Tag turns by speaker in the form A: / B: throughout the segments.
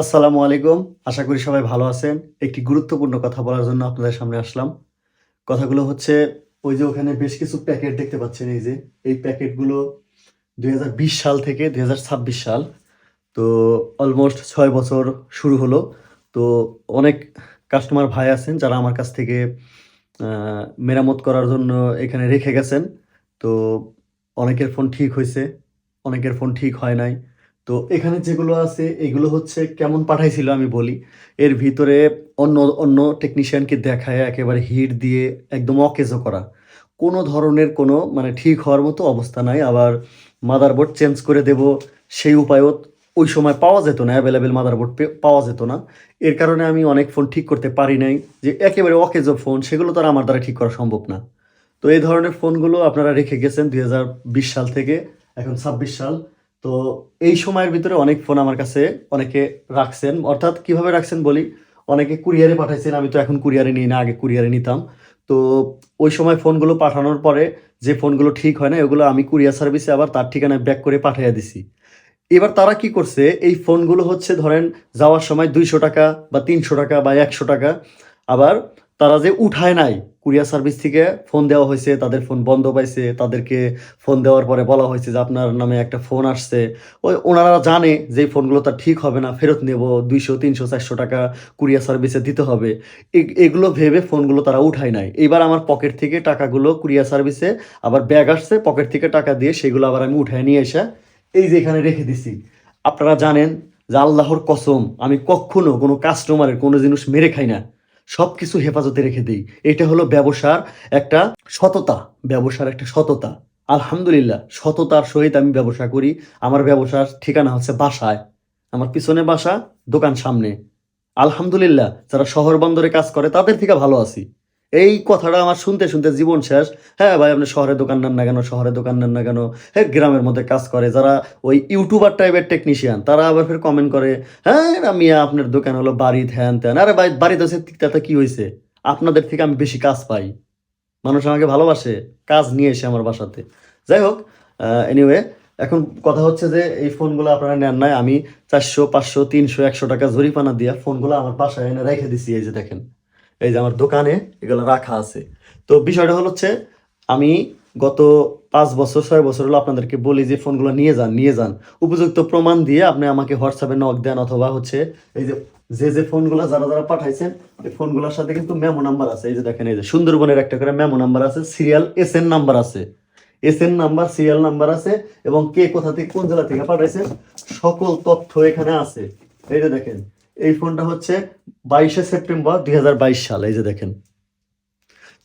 A: আসসালামু আলাইকুম। আশা করি সবাই ভালো আছেন। একটি গুরুত্বপূর্ণ কথা বলার জন্য আপনাদের সামনে আসলাম। কথাগুলো হচ্ছে, ওই যে ওখানে বেশ কিছু প্যাকেট দেখতে পাচ্ছেন এই যে। এই প্যাকেটগুলো দু হাজার বিশ সাল থেকে দু হাজার ছাব্বিশ সাল। তো অলমোস্ট ছয় বছর শুরু হলো। তো অনেক কাস্টমার ভাই আছেন যারা আমার কাছ থেকে মেরামত করার জন্য এখানে রেখে গেছেন। তো অনেকের ফোন ঠিক হয়েছে, অনেকের ফোন ঠিক হয় নাই। তো এখানে যেগুলো আছে, এগুলো হচ্ছে কেমন পাঠাইছিল আমি বলি। এর ভিতরে অন্য অন্য টেকনিশিয়ানকে দেখায় একেবারে হিট দিয়ে একদম অকেজো করা। কোনো ধরনের কোনো মানে ঠিক হওয়ার মতো অবস্থা নাই। আবার মাদারবোর্ড চেঞ্জ করে দেব, সেই উপায়ও ওই সময় পাওয়া যেত না অ্যাভেলেবেল মাদারবোর্ড পাওয়া যেত না। এর কারণে আমি অনেক ফোন ঠিক করতে পারি নাই, যে একেবারে অকেজো ফোন সেগুলো তো আর আমার দ্বারা ঠিক করা সম্ভব না। তো এই ধরনের ফোনগুলো আপনারা রেখে গেছেন দু হাজার বিশ সাল থেকে, এখন ছাব্বিশ সাল। তো এই সময়ের ভিতরে অনেক ফোন আমার কাছে অনেকে রাখছেন। অর্থাৎ কীভাবে রাখছেন বলি, অনেকে কুরিয়ারে পাঠাইছেন, আমি তো এখন কুরিয়ারে নিই না, আগে কুরিয়ারে নিতাম। তো ওই সময় ফোনগুলো পাঠানোর পরে যে ফোনগুলো ঠিক হয় না ওগুলো আমি কুরিয়ার সার্ভিসে আবার তার ঠিকানায় ব্যাক করে পাঠিয়ে দিছি। এবার তারা কি করছে, এই ফোনগুলো হচ্ছে ধরেন যাওয়ার সময় দুইশো টাকা বা তিনশো টাকা বা একশো টাকা, আবার তারা যে উঠায় নাই কুরিয়ার সার্ভিস থেকে ফোন দেওয়া হয়েছে, তাদের ফোন বন্ধ পাইছে, তাদেরকে ফোন দেওয়ার পরে বলা হয়েছে যে আপনার নামে একটা ফোন আসছে। ওই ওনারা জানে যে ফোনগুলো তার ঠিক হবে না, ফেরত নেব, দুইশো, তিনশো, চারশো টাকা কুরিয়ার সার্ভিসে দিতে হবে। এগুলো ভেবে ফোনগুলো তারা উঠায় নাই। এবার আমার পকেট থেকে টাকাগুলো কুরিয়ার সার্ভিসে আবার ব্যাগ আসছে, পকেট থেকে টাকা দিয়ে সেগুলো আবার আমি উঠায় নিয়ে এসে এই যে এখানে রেখে দিছি। আপনারা জানেন যে আল্লাহর কসম, আমি কখনো কোনো কাস্টমারের কোনো জিনিস মেরে খাই না। সব কিছু হেফাজতে রেখে দিই। এটা হলো ব্যবসার একটা সততা, ব্যবসার একটা সততা। আলহামদুলিল্লাহ, সততার সহিত আমি ব্যবসা করি। আমার ব্যবসার ঠিকানা হচ্ছে বাসায়। আমার পিছনে বাসা, দোকান সামনে। আলহামদুলিল্লাহ, যারা শহর বন্দরে কাজ করে, তাদের থেকে ভালো আছি। এই কথাটা আমার শুনতে শুনতে জীবন শেষ। হ্যাঁ ভাই, আপনি শহরে দোকান নেন না কেন? শহরে দোকান নেন না কেন? হ্যাঁ গ্রামের মধ্যে কাজ করে। যারা ওই ইউটিউবার টাইপের টেকনিশিয়ান তারা আবার ফের কমেন্ট করে হ্যাঁ আমি আপনার দোকান হলো বাড়ি ধ্যান ত্যান। আরে ভাই, বাড়িতে আছে তাতে কি হয়েছে আপনাদের থেকে আমি বেশি কাজ পাই। মানুষ আমাকে ভালোবাসে, কাজ নিয়ে এসে আমার বাসাতে। যাই হোক এনিওয়ে এখন কথা হচ্ছে যে এই ফোনগুলো আপনারা নেন নাই। আমি চারশো, পাঁচশো, তিনশো, একশো টাকা জরিপানা দিয়া ফোনগুলো আমার বাসায় এনে রেখে দিছি, এই যে দেখেন। এই যে আমার দোকানে এগুলো রাখা আছে। তো বিষয়টা হলো হচ্ছে, আমি গত পাঁচ বছর, ছয় বছর হলো আপনাদেরকে বলি যে ফোনগুলো নিয়ে যান নিয়ে যান। উপযুক্ত প্রমাণ দিয়ে আপনি আমাকে হোয়াটসঅ্যাপে নক দেন অথবা হচ্ছে এই যে যে যে ফোনগুলো যারা যারা পাঠাইছেন, এই ফোনগুলোর সাথে কিন্তু মেমো নাম্বার আছে। এই যে দেখেন, এই যে সুন্দরবনের একটা করে মেমো নাম্বার আছে, সিরিয়াল এস এন নাম্বার আছে। S N number, serial number আছে এবং কে কোথা থেকে, কোন জেলা থেকে পাঠাইছে সকল তথ্য এখানে আছে। এই যে দেখেন এই ফোনটা হচ্ছে বাইশে সেপ্টেম্বর দু হাজার বাইশ সাল, এই যে দেখেন।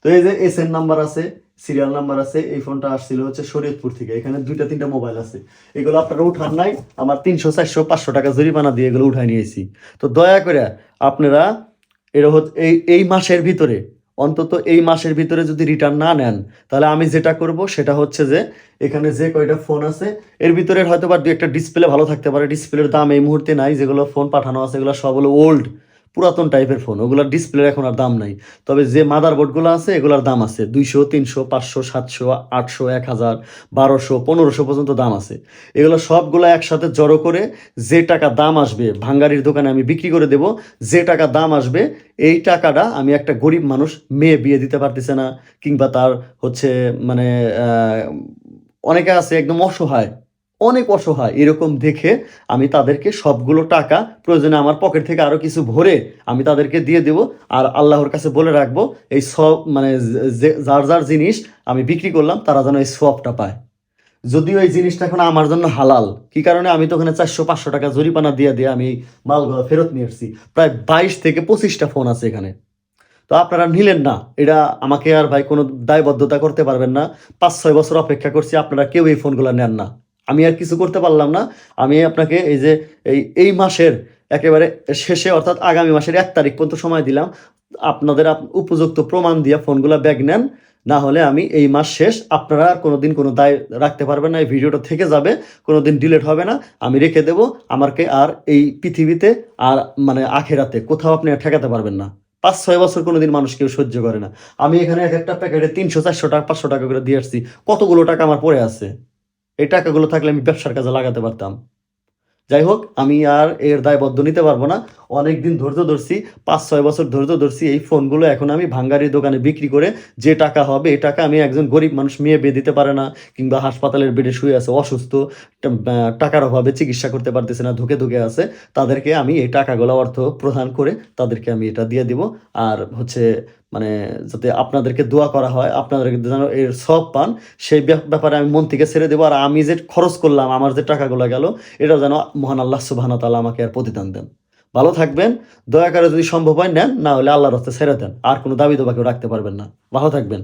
A: তো এই যে এস এন নাম্বার আছে সিরিয়াল নাম্বার আছে, এই ফোনটা আসছিল হচ্ছে শরীয়তপুর থেকে। এখানে দুইটা তিনটা মোবাইল আছে। এগুলো আপনারা উঠান নাই, আমার তিনশো, চারশো, পাঁচশো টাকা জরিমানা দিয়ে এগুলো উঠাই নিয়েছি। তো দয়া করে আপনারা হচ্ছে এই এই মাসের ভিতরে অন্তত এই মাসের ভিতরে যদি রিটার্ন না নেন, তাহলে আমি যেটা করব সেটা হচ্ছে যে, এখানে যে কয়টা ফোন আছে, এর ভিতরে হয়তো বা দু একটা ডিসপ্লে ভালো থাকতে পারে। ডিসপ্লের দাম এই মুহূর্তে নাই, যেগুলো ফোন পাঠানো আছে, এগুলো সব হলো ওল্ড পুরাতন টাইপের ফোন ওগুলোর ডিসপ্লের এখন আর দাম নাই। তবে যে মাদার বোর্ডগুলো আছে, এগুলোর দাম আছে দুইশো, তিনশো, পাঁচশো, সাতশো, আটশো, এক হাজার, বারোশো, পনেরোশো পর্যন্ত দাম আছে। এগুলো সবগুলো একসাথে জড়ো করে যে টাকা দাম আসবে, ভাঙ্গারির দোকানে আমি বিক্রি করে দেব, যে টাকা দাম আসবে, এই টাকাটা আমি একটা গরিব মানুষ মেয়ে বিয়ে দিতে পারতেছে না, কিংবা তার হচ্ছে মানে অনেকে আছে একদম অসহায়। অনেক অসহায় এরকম দেখে আমি তাদেরকে সবগুলো টাকা প্রয়োজনে আমার পকেট থেকে আরও কিছু ভরে আমি তাদেরকে দিয়ে দেব আর আল্লাহর কাছে বলে রাখব, এই সব মানে যার যার জিনিস আমি বিক্রি করলাম তারা যেন এই সবটা পায়। যদিও এই জিনিসটা এখন আমার জন্য হালাল, কি কারণে আমি তো ওখানে চারশো পাঁচশো টাকা জরিমানা দিয়ে দিয়ে আমি মালগুলো ফেরত নিয়ে এসেছি প্রায় বাইশ থেকে পঁচিশটা ফোন আছে এখানে। তো আপনারা নিলেন না, এটা আমাকে আর ভাই কোনো দায়বদ্ধতা করতে পারবেন না। পাঁচ ছয় বছর অপেক্ষা করছি, আপনারা কেউ এই ফোনগুলো নেন না। আমি আর কিছু করতে পারলাম না। আমি আপনাকে এই যে এই এই মাসের একেবারে শেষে অর্থাৎ আগামী মাসের এক তারিখ পর্যন্ত সময় দিলাম। আপনাদের আপ- উপযুক্ত প্রমাণ দিয়ে ফোনগুলো ব্যাগ নেন। না হলে আমি এই মাস শেষ আপনারা আর কোনোদিন কোনো দায় রাখতে পারবেন না, এই ভিডিওটা থেকে যাবে, কোনোদিন ডিলিট হবে না। আমি রেখে দেব, আমাকে আর এই পৃথিবীতে আর মানে আখেরাতে কোথাও আপনি ঠেকাতে পারবেন না। পাঁচ, ছয় বছর কোনোদিন মানুষ কেউ সহ্য করে না। আমি এখানে এক একটা প্যাকেটে তিনশো, চারশো টাকা, পাঁচশো টাকা করে দিয়ে আসছি। কতগুলো টাকা আমার পড়ে আছে? এই টাকাগুলো থাকলে আমি ব্যবসার কাজে লাগাতে পারতাম। যাই হোক, আমি আর এর দায়বদ্ধ নিতে পারব না। অনেক দিন ধৈর্য ধরছি, পাঁচ, ছয় বছর ধৈর্য ধরছি এই ফোনগুলো। এখন আমি ভাঙ্গারির দোকানে বিক্রি করে যে টাকা হবে, এই টাকা আমি একজন গরিব মানুষ মেয়ে বিয়ে দিতে পারে না, কিংবা হাসপাতালের বেডে শুয়ে আছে, অসুস্থ টাকার অভাবে চিকিৎসা করতে পারতেছে না, ধুকে ধুকে আছে। তাদেরকে আমি এই টাকাগুলো অর্থ প্রদান করে তাদেরকে আমি এটা দিয়ে দিব। আর হচ্ছে মানে যাতে আপনাদেরকে দোয়া করা হয়, আপনাদেরকে যেন এর সব পান, সেই ব্যাপারে আমি মন থেকে ছেড়ে দেবো। আর আমি যে খরচ করলাম, আমার যে টাকাগুলো গেল, এটা যেন মহান আল্লাহ সুবাহ তালা আমাকে আর প্রতিদান দেন। ভালো থাকবেন, দয়া করে যদি সম্ভব হয় নেন, না হলে আল্লাহর হস্তে ছেড়ে দেন। আর কোনো দাবি দোবা কেউ রাখতে পারবেন না। ভালো থাকবেন।